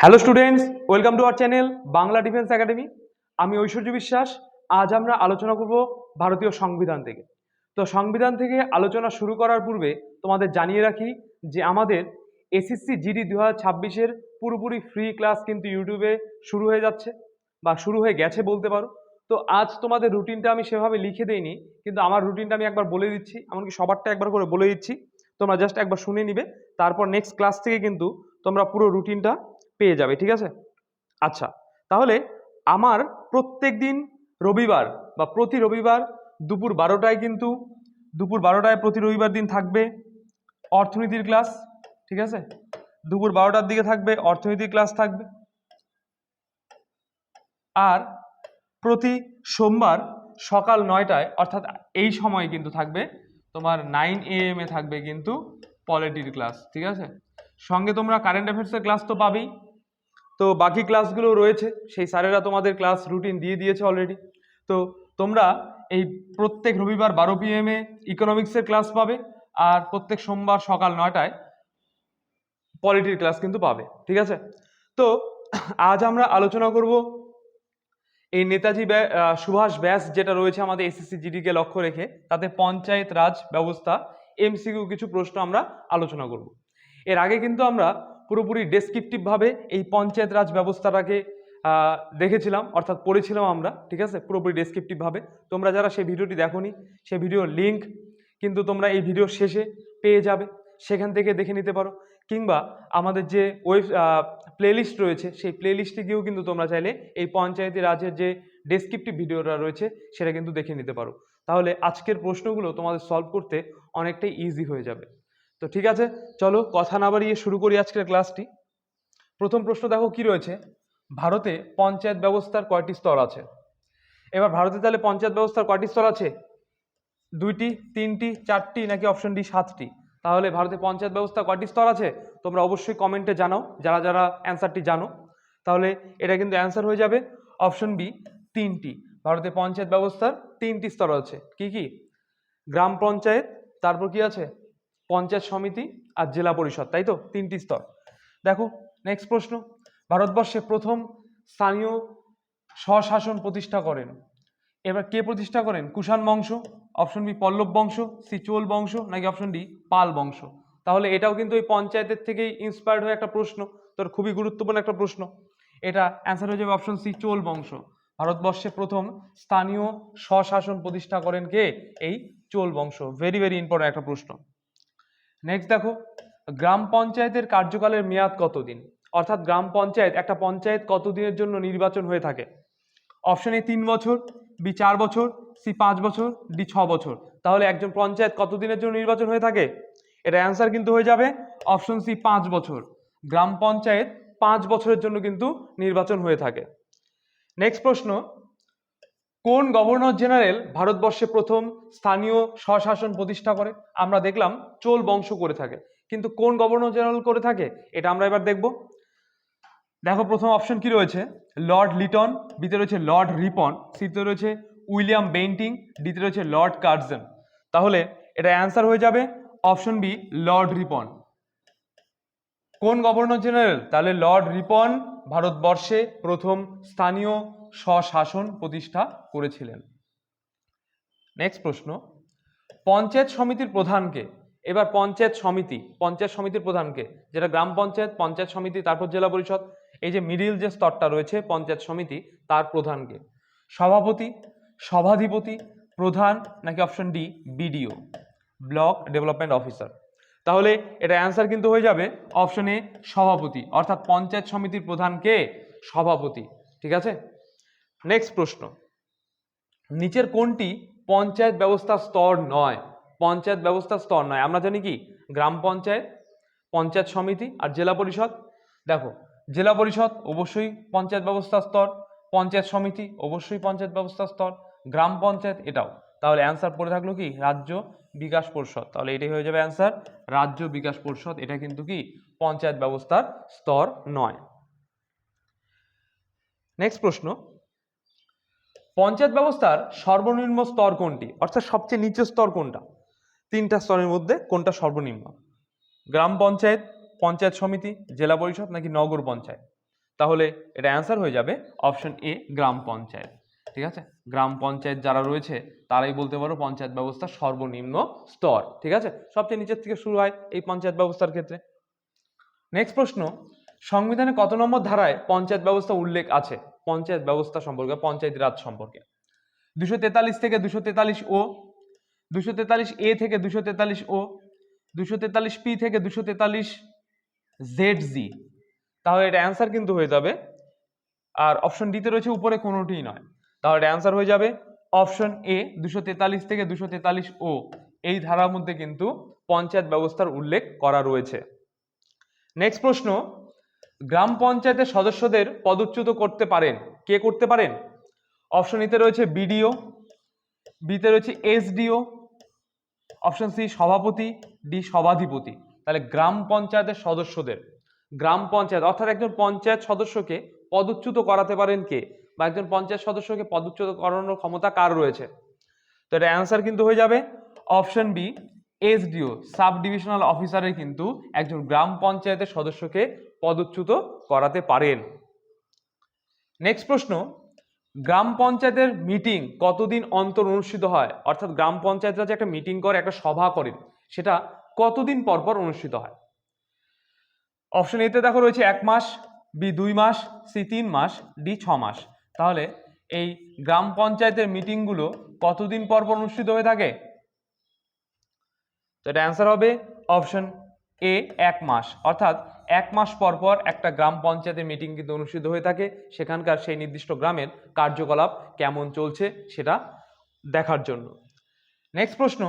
Hello students welcome to our channel Bangla defence academy আমি ঐশ্বর্য বিশ্বাস, আজ আমরা আলোচনা করব ভারতীয় সংবিধান থেকে। তো সংবিধান থেকে আলোচনা শুরু করার পূর্বে তোমাদের জানিয়ে রাখি যে আমাদের এসএসসি জিডি দু হাজার ছাব্বিশের পুরোপুরি ফ্রি ক্লাস কিন্তু ইউটিউবে শুরু হয়ে যাচ্ছে বা শুরু হয়ে গেছে বলতে পারো। তো আজ তোমাদের রুটিনটা আমি সেভাবে লিখে দেইনি, কিন্তু আমার রুটিনটা আমি একবার বলে দিচ্ছি, এমনকি সবারটা একবার করে বলে দিচ্ছি। তোমরা জাস্ট একবার শুনে নিবে, তারপর নেক্সট ক্লাস থেকে কিন্তু তোমরা পুরো রুটিনটা পেয়ে যাবে, ঠিক আছে? আচ্ছা তাহলে আমার প্রত্যেক দিন রবিবার বা প্রতি রবিবার দুপুর বারোটায় কিন্তু, দুপুর বারোটায় প্রতি রবিবার দিন থাকবে অর্থনীতির ক্লাস, ঠিক আছে? দুপুর বারোটার দিকে থাকবে, অর্থনীতির ক্লাস থাকবে। আর প্রতি সোমবার সকাল নয়টায়, অর্থাৎ এই সময় কিন্তু থাকবে, তোমার নাইন এ এম এ থাকবে কিন্তু পলিটির ক্লাস, ঠিক আছে? সঙ্গে তোমরা কারেন্ট অ্যাফেয়ার্সের ক্লাস তো পাবেই। তো বাকি ক্লাসগুলো রয়েছে, সেই স্যারেরা তোমাদের ক্লাস রুটিন দিয়ে দিয়েছে অলরেডি তো তোমরা এই প্রত্যেক রবিবার বারো পিএমে ইকোনমিক্সের ক্লাস পাবে আর প্রত্যেক সোমবার সকাল নয়টায় পলিটির ক্লাস কিন্তু পাবে, ঠিক আছে? তো আজ আমরা আলোচনা করব এই নেতাজি সুভাষ ব্যাস যেটা রয়েছে আমাদের এসএসসি জিডিকে লক্ষ্য রেখে, তাতে পঞ্চায়েত রাজ ব্যবস্থা এমসিকিউ কিছু প্রশ্ন আমরা আলোচনা করব। এর আগে কিন্তু আমরা পুরোপুরি ডেসক্রিপটিভ ভাবে এই পঞ্চায়েত রাজ ব্যবস্থাটাকে দেখেছিলাম, অর্থাৎ পড়েছিলাম আমরা, ঠিক আছে? পুরোপুরি ডেসক্রিপটিভ ভাবে। তোমরা যারা সেই ভিডিওটি দেখোনি, সেই ভিডিওর লিঙ্ক কিন্তু তোমরা এই ভিডিওর শেষে পেয়ে যাবে। সেখান থেকে দেখে নিতে পারো। কিংবা আমাদের যে ওয়েব প্লেলিস্ট রয়েছে, সেই প্লেলিস্টে গিয়েও কিন্তু তোমরা চাইলে এই পঞ্চায়েতি রাজের যে ডেসক্রিপটিভ ভিডিওটা রয়েছে, সেটা কিন্তু দেখে নিতে পারো। তাহলে আজকের প্রশ্নগুলো তোমাদের সলভ করতে অনেকটাই ইজি হয়ে যাবে। তো ঠিক আছে, চলো কথা না বাড়িয়ে শুরু করি আজকের ক্লাসটি। প্রথম প্রশ্ন দেখো কি রয়েছে? ভারতে পঞ্চায়েত ব্যবস্থার কয়টি স্তর আছে? এবার ভারতে তাহলে পঞ্চায়েত ব্যবস্থার কয়টি স্তর আছে? দুইটি, তিনটি, চারটি, নাকি অপশন ডি সাতটি? তাহলে ভারতে পঞ্চায়েত ব্যবস্থা কয়টি স্তর আছে? তোমরা অবশ্যই কমেন্টে জানাও, যারা যারা অ্যান্সারটি জানো। তাহলে এটা কিন্তু অ্যান্সার হয়ে যাবে। অপশন বি তিনটি। ভারতে পঞ্চায়েত ব্যবস্থার তিনটি স্তর আছে। কি কি? গ্রাম পঞ্চায়েত, তারপর কি আছে? পঞ্চায়েত সমিতি আর জেলা পরিষদ, তাই তো? তিনটি স্তর। দেখো নেক্সট প্রশ্ন। ভারতবর্ষে প্রথম স্থানীয় স্বশাসন প্রতিষ্ঠা করেন। এবার কে প্রতিষ্ঠা করেন? কুষাণ বংশ অপশন বি পল্লব বংশ সি চোল বংশ, নাকি অপশন ডি পাল বংশ? তাহলে এটাও কিন্তু এই পঞ্চায়েতের থেকেই ইন্সপায়ার্ড হয়ে একটা প্রশ্ন। তোর খুবই গুরুত্বপূর্ণ একটা প্রশ্ন। এটা অ্যান্সার হয়ে যাবে অপশন সি চোল বংশ। ভারতবর্ষে প্রথম স্থানীয় স্বশাসন প্রতিষ্ঠা করেন কে? এই চোল বংশ। ভেরি ভেরি ইম্পর্টেন্ট একটা প্রশ্ন। নেক্সট দেখো, গ্রাম পঞ্চায়েতের কার্যকালের মেয়াদ কতদিন? অর্থাৎ গ্রাম পঞ্চায়েত, একটা পঞ্চায়েত কতদিনের জন্য নির্বাচন হয়ে থাকে? অপশন এ তিন বছর বি চার বছর সি পাঁচ বছর ডি ছ বছর। তাহলে একজন পঞ্চায়েত কতদিনের জন্য নির্বাচন হয়ে থাকে? এটা অ্যান্সার কিন্তু হয়ে যাবে অপশন সি পাঁচ বছর। গ্রাম পঞ্চায়েত পাঁচ বছরের জন্য কিন্তু নির্বাচন হয়ে থাকে। নেক্সট প্রশ্ন কোন গভর্নর জেনারেল ভারতবর্ষে প্রথম স্থানীয় স্বশাসন প্রতিষ্ঠা করে? আমরা দেখলাম চোল বংশ করে থাকে। কিন্তু কোন গভর্নর জেনারেল করে থাকে? এটা আমরা এবার দেখব। দেখো, প্রথম অপশন কি রয়েছে? লর্ড লিটন বিতে রয়েছে লর্ড রিপন সিতে রয়েছে উইলিয়াম বেন্টিং ডিতে রয়েছে লর্ড কার্জন। তাহলে এটা অ্যান্সার হয়ে যাবে অপশন বি, লর্ড রিপন। কোন গভর্নর জেনারেল? তাহলে লর্ড রিপন ভারতবর্ষে প্রথম স্থানীয় স্বশাসন প্রতিষ্ঠা করেছিলেন। নেক্সট প্রশ্ন। পঞ্চায়েত সমিতির প্রধানকে, এবার পঞ্চায়েত সমিতি, পঞ্চায়েত সমিতির প্রধানকে, যেটা গ্রাম পঞ্চায়েত পঞ্চায়েত সমিতি, তারপর জেলা পরিষদ, এই যে মিডিল যে স্তরটা রয়েছে, পঞ্চায়েত সমিতি, তার প্রধানকে। সভাপতি, সভাধিপতি, প্রধান, নাকি option D BDO block development officer তাহলে এটা অ্যান্সার কিন্তু হয়ে যাবে অপশন সভাপতি, অর্থাৎ পঞ্চায়েত সমিতির প্রধানকে সভাপতি, ঠিক আছে? নেক্সট প্রশ্ন। নিচের কোনটি পঞ্চায়েত ব্যবস্থার স্তর নয়? পঞ্চায়েত ব্যবস্থার স্তর নয়। আমরা জানি কি? গ্রাম পঞ্চায়েত পঞ্চায়েত সমিতি আর জেলা পরিষদ। দেখো, জেলা পরিষদ অবশ্যই পঞ্চায়েত ব্যবস্থা স্তর, পঞ্চায়েত সমিতি অবশ্যই পঞ্চায়েত ব্যবস্থার স্তর, গ্রাম পঞ্চায়েত এটাও। তাহলে অ্যান্সার পড়ে থাকল কি? রাজ্য বিকাশ পরিষদ। তাহলে এটাই হয়ে যাবে অ্যান্সার রাজ্য বিকাশ পরিষদ। এটা কিন্তু কি? পঞ্চায়েত ব্যবস্থার স্তর নয়। নেক্সট প্রশ্ন। পঞ্চায়েত ব্যবস্থার সর্বনিম্ন স্তর কোনটি? অর্থাৎ সবচেয়ে নিচের স্তর কোনটা? তিনটা স্তরের মধ্যে কোনটা সর্বনিম্ন? গ্রাম পঞ্চায়েত পঞ্চায়েত সমিতি, জেলা পরিষদ নাকি নগর পঞ্চায়েত? তাহলে এটা অ্যান্সার হয়ে যাবে অপশন এ গ্রাম পঞ্চায়েত। ঠিক আছে? গ্রাম পঞ্চায়েত যারা রয়েছে, তারাই বলতে পারো পঞ্চায়েত ব্যবস্থার সর্বনিম্ন স্তর। ঠিক আছে? সবচেয়ে নিচের থেকে শুরু হয় এই পঞ্চায়েত ব্যবস্থার ক্ষেত্রে। নেক্সট প্রশ্ন, সংবিধানে কত নম্বর ধারায় পঞ্চায়েত ব্যবস্থা উল্লেখ আছে? পঞ্চায়েত ব্যবস্থা সম্পর্কে, পঞ্চায়েত রাজ সম্পর্কে। দুশো তেতাল্লিশ থেকে দুশো তেতাল্লিশ ও, দুশো তেতাল্লিশ এ থেকে দুশো তেতাল্লিশ ও, দুশো তেতাল্লিশ পি থেকে দুশো তেতাল্লিশ জেড জি। তাহলে এটা অ্যান্সার কিন্তু হয়ে যাবে। আর অপশন ডিতে রয়েছে, উপরে কোনোটিই নয়। তাহলে এটা অ্যান্সার হয়ে যাবে। অপশন এ দুশো তেতাল্লিশ থেকে দুশো তেতাল্লিশ ও, এই ধারার মধ্যে কিন্তু পঞ্চায়েত ব্যবস্থার উল্লেখ করা রয়েছে। নেক্সট প্রশ্ন গ্রাম পঞ্চায়েতের সদস্যদের পদচ্যুত করতে পারেন। কে করতে পারেন? অপশন ইতে রয়েছে বিডিও, বিতে রয়েছে এসডিও অপশন সি সভাপতি ডি সভাধিপতি। তাহলে গ্রাম পঞ্চায়েতের সদস্যদের, গ্রাম পঞ্চায়েত, অর্থাৎ একজন পঞ্চায়েত সদস্যকে পদচ্যুত করাতে পারেন কে? বা একজন পঞ্চায়েত সদস্যকে পদচ্যুত করানোর ক্ষমতা কার রয়েছে? তো এটা অ্যান্সার কিন্তু হয়ে যাবে। Option B SDO sub divisional অফিসারে কিন্তু একজন গ্রাম পঞ্চায়েতের সদস্যকে পদচ্যুত করাতে পারেন। নেক্সট প্রশ্ন, গ্রাম পঞ্চায়েতের মিটিং কতদিন অন্তর অনুষ্ঠিত হয়? অর্থাৎ গ্রাম পঞ্চায়েতরা যে একটা মিটিং করে, একটা সভা করে, সেটা কতদিন পর পর অনুষ্ঠিত হয়? অপশন এতে দেখো রয়েছে এক মাস বি দুই মাস সি তিন মাস ডি ছ মাস। তাহলে এই গ্রাম পঞ্চায়েতের মিটিংগুলো কতদিন পর পর অনুষ্ঠিত হয়ে থাকে? তো এটা অ্যান্সার হবে অপশন এ এক মাস। অর্থাৎ এক মাস পর পর একটা গ্রাম পঞ্চায়েতের মিটিং কিন্তু অনুষ্ঠিত হয়ে থাকে। সেখানকার সেই নির্দিষ্ট গ্রামের কার্যকলাপ কেমন চলছে সেটা দেখার জন্য। নেক্সট প্রশ্ন,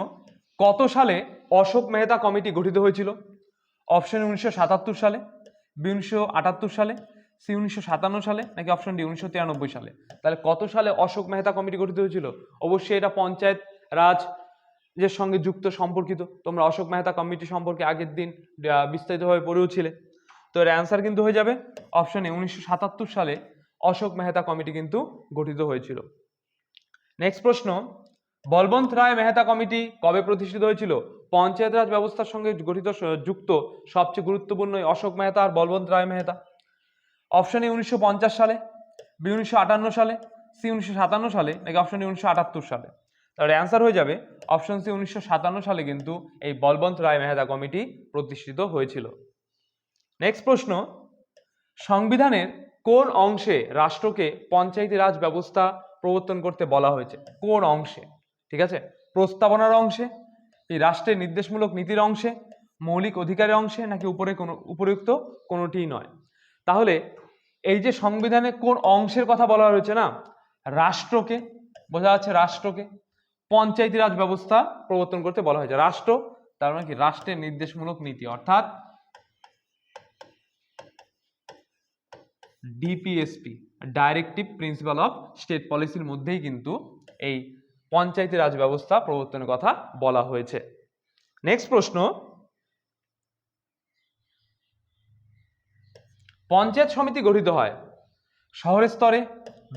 কত সালে অশোক মেহতা কমিটি গঠিত হয়েছিল? অপশন উনিশশো সাতাত্তর সালে বি উনিশশো আটাত্তর সালে সি উনিশশো সাতান্ন সালে, নাকি অপশন ডি উনিশশো তিরানব্বই সালে? তাহলে কত সালে অশোক মেহতা কমিটি গঠিত হয়েছিল? অবশ্যই এটা পঞ্চায়েত রাজ যে সঙ্গে যুক্ত, সম্পর্কিত। তোমরা অশোক মেহতা কমিটি সম্পর্কে আগের দিন বিস্তারিতভাবে পড়েও ছিলে। তো এর অ্যান্সার কিন্তু হয়ে যাবে অপশন এ উনিশশো সাতাত্তর সালে অশোক মেহতা কমিটি কিন্তু গঠিত হয়েছিল। নেক্সট প্রশ্ন, বলবন্ত রায় মেহতা কমিটি কবে প্রতিষ্ঠিত হয়েছিল? পঞ্চায়েত রাজ ব্যবস্থার সঙ্গে গঠিত যুক্ত সবচেয়ে গুরুত্বপূর্ণ অশোক মেহতা আর বলবন্ত রায় মেহতা। অপশন এ উনিশশো পঞ্চাশ সালে বি উনিশশো আটান্ন সালে সি উনিশশো সাতান্ন সালে, নাকি অপশন এ উনিশশো আটাত্তর সালে? তাহলে অ্যান্সার হয়ে যাবে। অপশন সি উনিশশো সাতান্ন সালে কিন্তু এই বলবন্ত রায় মেহতা কমিটি প্রতিষ্ঠিত হয়েছিল। নেক্সট প্রশ্ন, সংবিধানের কোন অংশে রাষ্ট্রকে পঞ্চায়েতি রাজ ব্যবস্থা প্রবর্তন করতে বলা হয়েছে? কোন অংশে? ঠিক আছে? প্রস্তাবনার অংশে, এই রাষ্ট্রের নির্দেশমূলক নীতির অংশে, মৌলিক অধিকারের অংশে, নাকি উপরে কোনো উপযুক্ত কোনোটিই নয়? তাহলে এই যে সংবিধানে কোন অংশের কথা বলা হয়েছে না, রাষ্ট্রকে, বোঝা যাচ্ছে রাষ্ট্রকে পঞ্চায়েতি রাজ ব্যবস্থা প্রবর্তন করতে বলা হয়েছে। রাষ্ট্র, তার মানে কি? রাষ্ট্রের নির্দেশমূলক নীতি। অর্থাৎ DPSP directive principle of state পলিসির মধ্যেই কিন্তু এই পঞ্চায়েতি রাজ ব্যবস্থা প্রবর্তনের কথা বলা হয়েছে। নেক্সট প্রশ্ন। পঞ্চায়েত সমিতি গঠিত হয় শহরের স্তরে,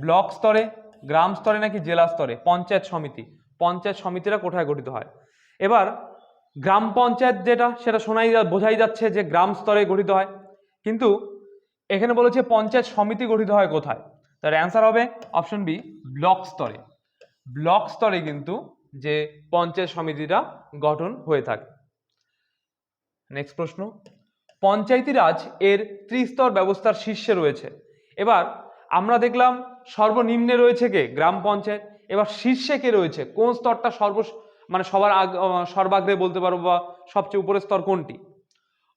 ব্লক স্তরে, গ্রাম স্তরে নাকি জেলা স্তরে? পঞ্চায়েত সমিতি। পঞ্চায়েত সমিতিরা কোথায় গঠিত হয়। এবার গ্রাম পঞ্চায়েত যেটা, সেটা শোনাই বোঝাই যাচ্ছে যে গ্রাম স্তরে গঠিত হয়। কিন্তু এখানে বলেছে পঞ্চায়েত সমিতি গঠিত হয় কোথায়? তার অ্যান্সার হবে অপশন বি ব্লক স্তরে। ব্লক স্তরে কিন্তু যে পঞ্চায়েত সমিতিটা গঠন হয়ে থাকে। নেক্সট প্রশ্ন। পঞ্চায়েতি রাজ এর ত্রিস্তর ব্যবস্থার শীর্ষে রয়েছে। এবার আমরা দেখলাম সর্বনিম্নে রয়েছে কে? গ্রাম পঞ্চায়েত। এবার শীর্ষে কে রয়েছে? কোন স্তরটা সর্ব মানে সবার আগ সর্বাগ্রে বলতে পারব বা সবচেয়ে উপরের স্তর কোনটি?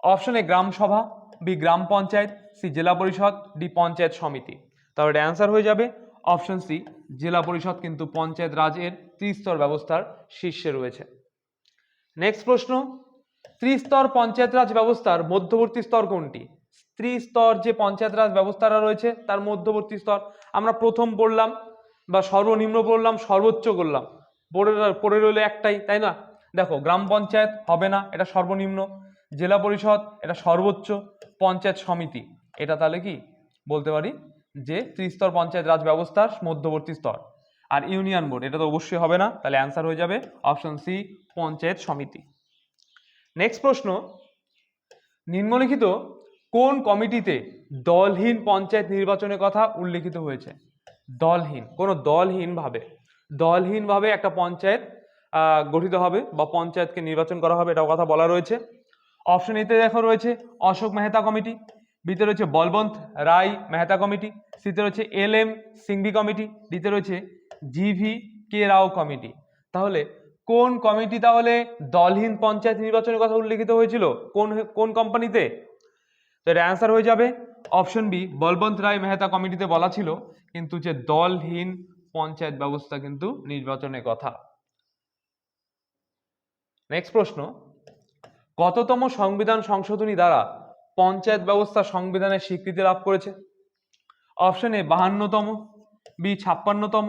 অপশন এ গ্রাম সভা, বি গ্রাম পঞ্চায়েত, সি জেলা পরিষদ, ডি পঞ্চায়েত সমিতি। তাহলে অ্যান্সার হয়ে যাবে। অপশন সি, জেলা পরিষদ কিন্তু পঞ্চায়েত রাজের ত্রিস্তর ব্যবস্থার শীর্ষে রয়েছে। নেক্সট প্রশ্ন, ত্রিস্তর পঞ্চায়েত রাজ ব্যবস্থার মধ্যবর্তী স্তর কোনটি? ত্রিস্তর যে পঞ্চায়েত রাজ ব্যবস্থাটা রয়েছে তার মধ্যবর্তী স্তর, আমরা প্রথম পড়লাম বা সর্বনিম্ন পড়লাম, সর্বোচ্চ করলাম। পড়ে পড়ে রইল একটাই, তাই না? দেখো, গ্রাম পঞ্চায়েত হবে না, এটা সর্বনিম্ন। জেলা পরিষদ, এটা সর্বোচ্চ পঞ্চায়েত সমিতি। এটা তাহলে কি? বলতে পারি যে ত্রিস্তর পঞ্চায়েত রাজ ব্যবস্থার মধ্যবর্তী স্তর। আর ইউনিয়ন বোর্ড, এটা তো অবশ্যই হবে না, তাহলে অ্যান্সার হয়ে যাবে অপশন সি পঞ্চায়েত সমিতি। নেক্সট প্রশ্ন, নিম্নলিখিত কোন কমিটিতে দলহীন পঞ্চায়েত নির্বাচনের কথা উল্লেখিত হয়েছে? দলহীন, কোনো দলহীনভাবে দলহীনভাবে একটা পঞ্চায়েত গঠিত হবে বা পঞ্চায়েতকে নির্বাচন করা হবে, এটাও কথা বলা রয়েছে। অপশন এতে দেখো রয়েছে অশোক মেহতা কমিটি, বিতে রয়েছে বলবন্ত রায় মেহতা কমিটি, সিতে রয়েছে এল এম সিংভি কমিটি, ডিতে রয়েছে জিভি কে রাও কমিটি। তাহলে কোন কমিটি তাহলে দলহীন পঞ্চায়েত নির্বাচনের কথা উল্লেখিত হয়েছিল? কোন কোন কোম্পানিতে? তো এটা অ্যান্সার হয়ে যাবে। অপশন বি বলবন্ত রায় মেহতা কমিটিতে বলা ছিল। কিন্তু যে দলহীন পঞ্চায়েত ব্যবস্থা কিন্তু নির্বাচনের কথা। নেক্সট প্রশ্ন, কততম সংবিধান সংশোধনী দ্বারা পঞ্চায়েত ব্যবস্থা সংবিধানের স্বীকৃতি লাভ করেছে? অপশন এ বাহান্নতম বি ছাপ্পান্নতম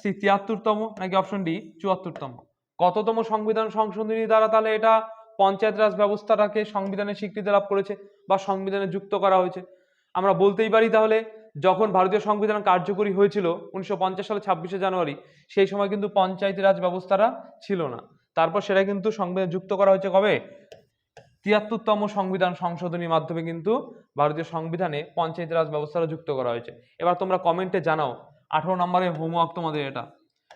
সি তিয়াত্তরতম, নাকি অপশন ডি চুয়াত্তরতম? কততম সংবিধান সংশোধনী দ্বারা তাহলে এটা পঞ্চায়েত রাজ ব্যবস্থাটাকে সংবিধানের স্বীকৃতি লাভ করেছে বা সংবিধানে যুক্ত করা হয়েছে? আমরা বলতেই পারি তাহলে যখন ভারতীয় সংবিধান কার্যকরী হয়েছিল উনিশশো পঞ্চাশ সালে ছাব্বিশে জানুয়ারি, সেই সময় কিন্তু পঞ্চায়েতি রাজ ব্যবস্থাটা ছিল না। তারপর সেটা কিন্তু সংবিধান যুক্ত করা হয়েছে কবে? তিয়াত্তরতম সংবিধান সংশোধনীর মাধ্যমে কিন্তু ভারতীয় সংবিধানে পঞ্চায়েত রাজ ব্যবস্থাটা যুক্ত করা হয়েছে। এবার তোমরা কমেন্টে জানাও, আঠারো নম্বরে হোমওয়ার্ক তোমাদের এটা,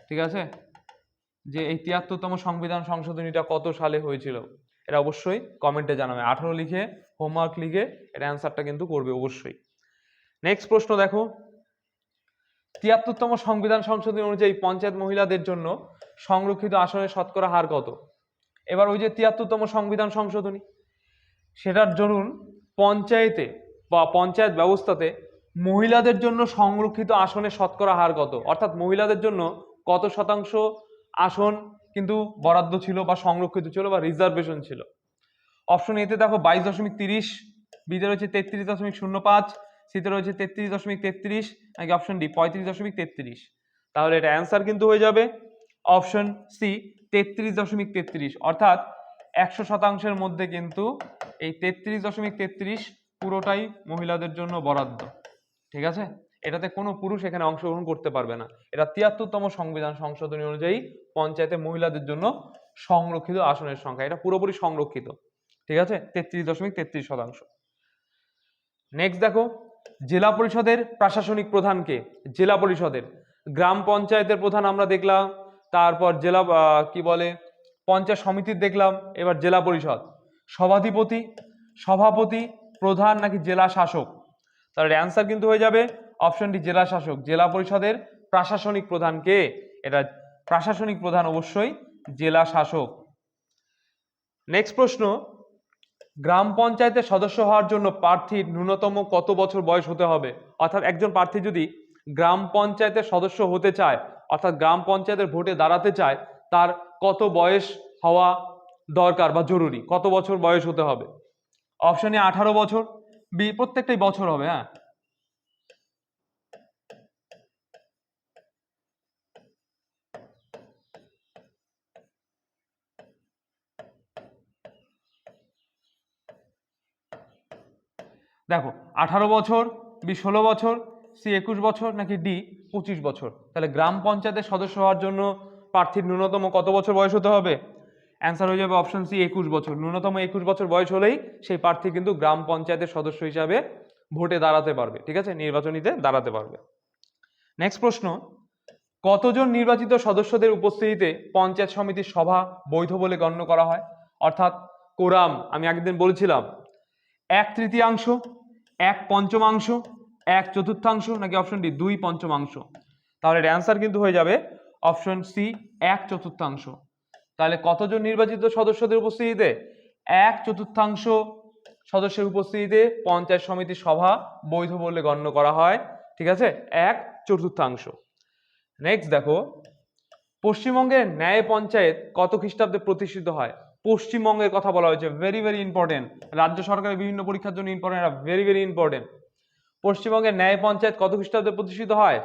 ঠিক আছে? যে এই তিয়াত্তরতম সংবিধান সংশোধনীটা কত সালে হয়েছিল, এটা অবশ্যই কমেন্টে জানাবে। আঠারো লিখে, হোমওয়ার্ক লিখে, এর অ্যান্সারটা কিন্তু করবে অবশ্যই। নেক্সট প্রশ্ন দেখো। তিয়াত্তরতম সংবিধান সংশোধনী অনুযায়ী পঞ্চায়েত মহিলাদের জন্য সংরক্ষিত আসনের শতকরা হার কত? এবার ওই যে তিয়াত্তরতম সংবিধান সংশোধনী, সেটার জন্য পঞ্চায়েতে বা পঞ্চায়েত ব্যবস্থাতে মহিলাদের জন্য সংরক্ষিত আসনের শতকরা হার কত? অর্থাৎ মহিলাদের জন্য কত শতাংশ আসন কিন্তু বরাদ্দ ছিল বা সংরক্ষিত ছিল বা রিজার্ভেশন ছিল? অপশন এতে দেখো বাইশ দশমিক তিরিশ, বিতে রয়েছে তেত্রিশ দশমিক শূন্য পাঁচ সিতে রয়েছে তেত্রিশ দশমিক তেত্রিশ, নাকি অপশন ডি পঁয়ত্রিশ দশমিক তেত্রিশ। তাহলে এটা অ্যান্সার কিন্তু হয়ে যাবে। অপশন সি তেত্রিশ দশমিক তেত্রিশ। অর্থাৎ একশো শতাংশের মধ্যে কিন্তু এই তেত্রিশ দশমিক তেত্রিশ পুরোটাই মহিলাদের জন্য বরাদ্দ। ঠিক আছে? এটাতে কোনো পুরুষ এখানে অংশগ্রহণ করতে পারবে না। এটা তিয়াত্তরতম সংবিধান সংশোধনী অনুযায়ী পঞ্চায়েতে মহিলাদের জন্য সংরক্ষিত আসনের সংখ্যা। এটা পুরোপুরি সংরক্ষিত। ঠিক আছে? তেত্রিশ দশমিক তেত্রিশ শতাংশ। নেক্সট দেখো। জেলা পরিষদের প্রশাসনিক প্রধানকে, জেলা পরিষদের, গ্রাম পঞ্চায়েতের প্রধান আমরা দেখলাম, তারপর জেলা কি বলে, পঞ্চায়েত সমিতির দেখলাম, এবার জেলা পরিষদ। সভাধিপতি, সভাপতি, প্রধান নাকি জেলা শাসক? তাহলে অ্যান্সার কিন্তু হয়ে যাবে অপশন ডি জেলা শাসক। জেলা পরিষদের প্রশাসনিক প্রধানকে, এটা প্রশাসনিক প্রধান অবশ্যই জেলা শাসক। নেক্সট প্রশ্ন গ্রাম পঞ্চায়েতের সদস্য হওয়ার জন্য প্রার্থীর ন্যূনতম কত বছর বয়স হতে হবে? অর্থাৎ একজন প্রার্থী যদি গ্রাম পঞ্চায়েতের সদস্য হতে চায়, অর্থাৎ গ্রাম পঞ্চায়েতের ভোটে দাঁড়াতে চায়, তার কত বয়স হওয়া দরকার বা জরুরি? কত বছর বয়স হতে হবে? অপশনে আঠারো বছর, বি প্রত্যেকটাই বছর হবে হ্যাঁ? দেখো, আঠারো বছর, বি ষোলো বছর, সি একুশ বছর, নাকি ডি পঁচিশ বছর? তাহলে গ্রাম পঞ্চায়েতের সদস্য হওয়ার জন্য প্রার্থীর ন্যূনতম কত বছর বয়স হতে হবে? অ্যান্সার হয়ে যাবে অপশন সি একুশ বছর। ন্যূনতম একুশ বছর বয়স হলেই সেই প্রার্থী কিন্তু গ্রাম পঞ্চায়েতের সদস্য হিসাবে ভোটে দাঁড়াতে পারবে, ঠিক আছে? নির্বাচনীতে দাঁড়াতে পারবে। নেক্সট প্রশ্ন, কতজন নির্বাচিত সদস্যদের উপস্থিতিতে পঞ্চায়েত সমিতির সভা বৈধ বলে গণ্য করা হয়? অর্থাৎ কোরাম, আমি একদিন বলেছিলাম, এক তৃতীয়াংশ এক পঞ্চমাংশ, এক চতুর্থাংশ নাকি অপশন ডি দুই পঞ্চমাংশ। তাহলে এর অ্যান্সার কিন্তু হয়ে যাবে অপশন সি এক চতুর্থাংশ। তাহলে কতজন নির্বাচিত সদস্যদের উপস্থিতিতে? এক চতুর্থাংশ সদস্যের উপস্থিতিতে পঞ্চায়েত সমিতি সভা বৈধ বলে গণ্য করা হয়। ঠিক আছে? এক চতুর্থাংশ। নেক্সট দেখো, পশ্চিমবঙ্গের ন্যায় পঞ্চায়েত কত খ্রিস্টাব্দে প্রতিষ্ঠিত হয়? পশ্চিমবঙ্গের কথা বলা হয়েছে ভেরি ভেরি ইম্পর্টেন্ট রাজ্য সরকারের বিভিন্ন পরীক্ষার জন্য ইম্পর্টেন্ট ভেরি ভেরি ইম্পর্টেন্ট পশ্চিমবঙ্গের ন্যায় পঞ্চায়েত কত খ্রিস্টাব্দে প্রতিষ্ঠিত হয়?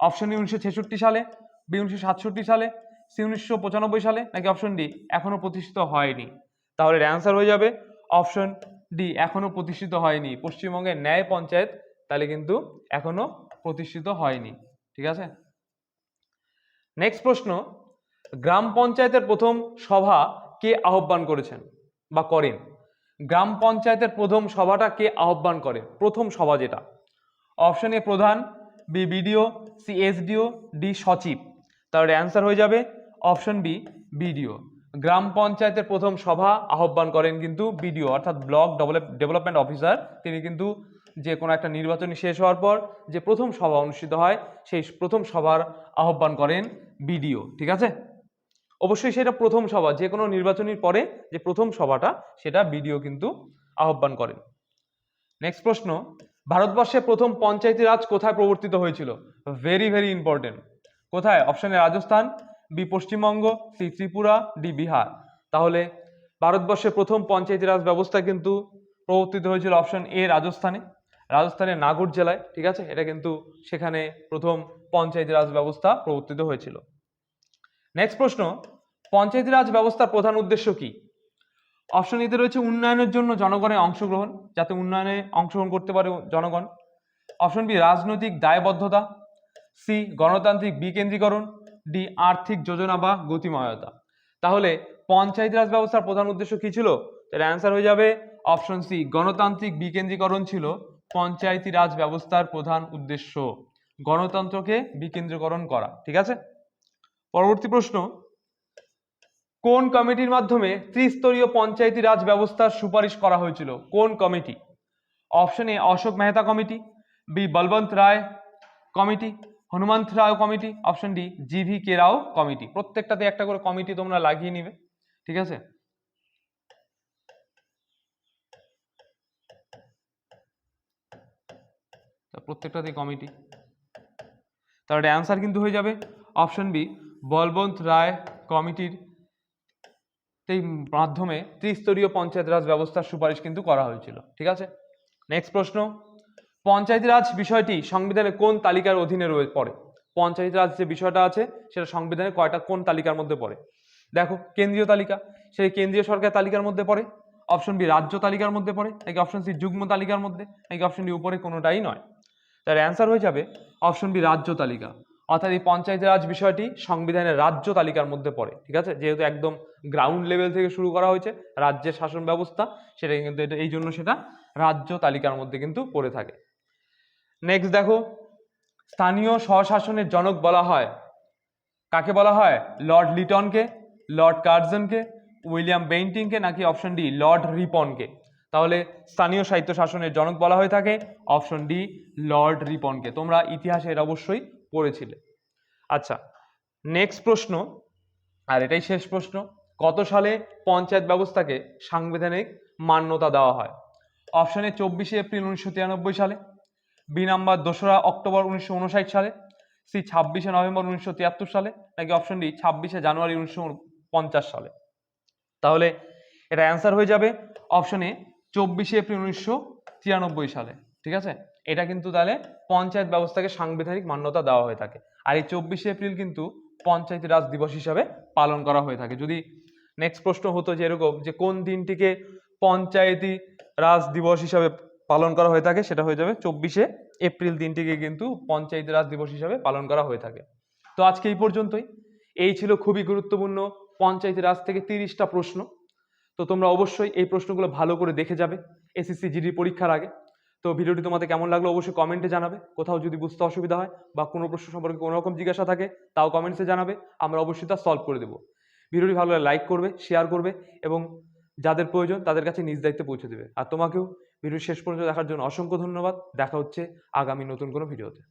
অপশন ডি উনিশশো ছেষট্টি সালে, বি উনিশশো সাতষট্টি সালে, সি উনিশশো পঁচানব্বই সালে, নাকি অপশন ডি এখনও প্রতিষ্ঠিত হয়নি? তাহলে অ্যান্সার হয়ে যাবে। অপশন ডি এখনও প্রতিষ্ঠিত হয়নি। পশ্চিমবঙ্গের ন্যায় পঞ্চায়েত তাহলে কিন্তু এখনও প্রতিষ্ঠিত হয়নি। ঠিক আছে? নেক্সট প্রশ্ন, গ্রাম পঞ্চায়েতের প্রথম সভা কে আহ্বান করেছেন বা করেন? গ্রাম পঞ্চায়েতের প্রথম সভাটা কে আহ্বান করে? প্রথম সভা যেটা। অপশন এ প্রধান B BDO C SDO D সচিব। তাহলে অ্যান্সার হয়ে যাবে অপশন বি বিডিও গ্রাম পঞ্চায়েতের প্রথম সভা আহ্বান করেন কিন্তু বিডিও অর্থাৎ ব্লক ডেভেলপমেন্ট অফিসার। তিনি কিন্তু যে কোনো একটা নির্বাচনী শেষ হওয়ার পর যে প্রথম সভা অনুষ্ঠিত হয়, সেই প্রথম সভার আহ্বান করেন বিডিও ঠিক আছে? অবশ্যই সেটা প্রথম সভা, যে কোনো নির্বাচনীর পরে যে প্রথম সভাটা, সেটা বিডিও কিন্তু আহ্বান করেন। নেক্সট প্রশ্ন, ভারতবর্ষে প্রথম পঞ্চায়েতি রাজ কোথায় প্রবর্তিত হয়েছিল? ভেরি ভেরি ইম্পর্টেন্ট কোথায়? অপশনে Rajasthan B Paschimbanga C Tripura D Bihar. তাহলে ভারতবর্ষে প্রথম পঞ্চায়েতি রাজ ব্যবস্থা কিন্তু প্রবর্তিত হয়েছিল অপশন এ রাজস্থানে। রাজস্থানের নাগর জেলায়, ঠিক আছে? এটা কিন্তু সেখানে প্রথম পঞ্চায়েতি রাজ ব্যবস্থা প্রবর্তিত হয়েছিল। নেক্সট প্রশ্ন, পঞ্চায়েতি রাজ ব্যবস্থার প্রধান উদ্দেশ্য কি? অপশন এতে রয়েছে উন্নয়নের জন্য জনগণের অংশগ্রহণ, যাতে উন্নয়নে অংশগ্রহণ করতে পারে জনগণ। অপশন বি রাজনৈতিক দায়বদ্ধতা। সি গণতান্ত্রিক বিকেন্দ্রীকরণ। ডি আর্থিক যোজনা বা গতিময়তা। তাহলে, পঞ্চায়েত রাজ ব্যবস্থার প্রধান উদ্দেশ্য কি ছিল? তাহলে অ্যান্সার হয়ে যাবে অপশন সি গণতান্ত্রিক বিকেন্দ্রীকরণ ছিল পঞ্চায়েতি রাজ ব্যবস্থার প্রধান উদ্দেশ্য। গণতন্ত্রকে বিকেন্দ্রীকরণ করা, ঠিক আছে? পরবর্তী প্রশ্ন, কোন কমিটির মাধ্যমে ত্রিস্তরীয় পঞ্চায়েতি রাজ ব্যবস্থার সুপারিশ করা হয়েছিল? কোন committee? Option A, Ashok Mehta committee, B, Balwant Rai committee, Hanumantha Rai committee, option D, G V K Rao committee. প্রত্যেকটাতে একটা করে কমিটি তোমরা লাগিয়ে নিবে, ঠিক আছে? প্রত্যেকটাতে কমিটি। তাহলে অ্যান্সার কিন্তু হয়ে যাবে, অপশন বি বলবন্ত রায় কমিটির মাধ্যমে ত্রিস্তরীয় পঞ্চায়েত রাজ ব্যবস্থার সুপারিশ কিন্তু করা হয়েছিল, ঠিক আছে? নেক্সট প্রশ্ন, পঞ্চায়েত রাজ বিষয়টি সংবিধানে কোন তালিকার অধীনে রয়ে পড়ে? পঞ্চায়েত রাজ যে বিষয়টা আছে, সেটা সংবিধানে কয়টা, কোন তালিকার মধ্যে পড়ে? দেখো, কেন্দ্রীয় তালিকা, সেই কেন্দ্রীয় সরকার তালিকার মধ্যে পড়ে অপশন বি রাজ্য তালিকার মধ্যে পড়ে, নাকি অপশন সি যুগ্ম তালিকার মধ্যে, নাকি অপশন ডি উপরে কোনোটাই নয়? তার অ্যান্সার হয়ে যাবে অপশন বি রাজ্য তালিকা। অর্থাৎ এই পঞ্চায়েত রাজ বিষয়টি সংবিধানের রাজ্য তালিকার মধ্যে পড়ে, ঠিক আছে? যেহেতু একদম গ্রাউন্ড লেভেল থেকে শুরু করা হয়েছে, রাজ্যের শাসন ব্যবস্থা, সেটা কিন্তু এটা, এই জন্য সেটা রাজ্য তালিকার মধ্যে কিন্তু পড়ে থাকে। নেক্সট দেখো, স্থানীয় স্বশাসনের জনক বলা হয়। কাকে বলা হয়? লর্ড লিটনকে লর্ড কার্জনকে উইলিয়াম বেইন্টিংকে নাকি অপশন ডি লর্ড রিপনকে তাহলে স্থানীয় সাহিত্য শাসনের জনক বলা হয়ে থাকে অপশন ডি লর্ড রিপনকে তোমরা ইতিহাসে অবশ্যই পড়েছিলে। আচ্ছা নেক্সট প্রশ্ন, আর এটাই শেষ প্রশ্ন, কত সালে পঞ্চায়েত ব্যবস্থাকে সাংবিধানিক মান্যতা দেওয়া হয়? অপশানে চব্বিশে এপ্রিল উনিশশো তিরানব্বই সালে বি নাম্বার দোসরা অক্টোবর উনিশশো উনষাট সালে সি ছাব্বিশে নভেম্বর উনিশশো তিয়াত্তর সালে, নাকি অপশন ডি ছাব্বিশে জানুয়ারি উনিশশো পঞ্চাশ সালে? তাহলে এটা অ্যান্সার হয়ে যাবে অপশনে চব্বিশে এপ্রিল উনিশশো তিরানব্বই সালে, ঠিক আছে? এটা কিন্তু তাহলে পঞ্চায়েত ব্যবস্থাকে সাংবিধানিক মান্যতা দেওয়া হয়ে থাকে। আর এই চব্বিশে এপ্রিল কিন্তু পঞ্চায়েত রাজ দিবস হিসাবে পালন করা হয়ে থাকে। যদি নেক্সট প্রশ্ন হতো যে এরকম যে কোন দিনটিকে পঞ্চায়েতি রাজ দিবস হিসাবে পালন করা হয়ে থাকে, সেটা হয়ে যাবে চব্বিশে এপ্রিল দিনটিকে কিন্তু পঞ্চায়েত রাজ দিবস হিসাবে পালন করা হয়ে থাকে। তো আজকে এই পর্যন্তই। এই ছিল খুবই গুরুত্বপূর্ণ পঞ্চায়েতি রাজ থেকে তিরিশটা প্রশ্ন। তো তোমরা অবশ্যই এই প্রশ্নগুলো ভালো করে দেখে যাবে। এসএসসি জিডি পরীক্ষার আগে। তো ভিডিওটি তোমাদের কেমন লাগল অবশ্যই কমেন্টে জানাবে। কোথাও যদি বুঝতে অসুবিধা হয় বা কোনো প্রশ্ন সম্পর্কে কোনো রকম জিজ্ঞাসা থাকে, তাও কমেন্টসে জানাবে। আমরা অবশ্যই তা সলভ করে দেবো। ভিডিওটি ভালো লাগলে লাইক করবে শেয়ার করবে এবং যাদের প্রয়োজন তাদের কাছে নিজ দায়িত্বে পৌঁছে দেবে। আর তোমাকেও ভিডিও শেষ পর্যন্ত দেখার জন্য অসংখ্য ধন্যবাদ। দেখা হচ্ছে আগামী নতুন কোনো ভিডিওতে।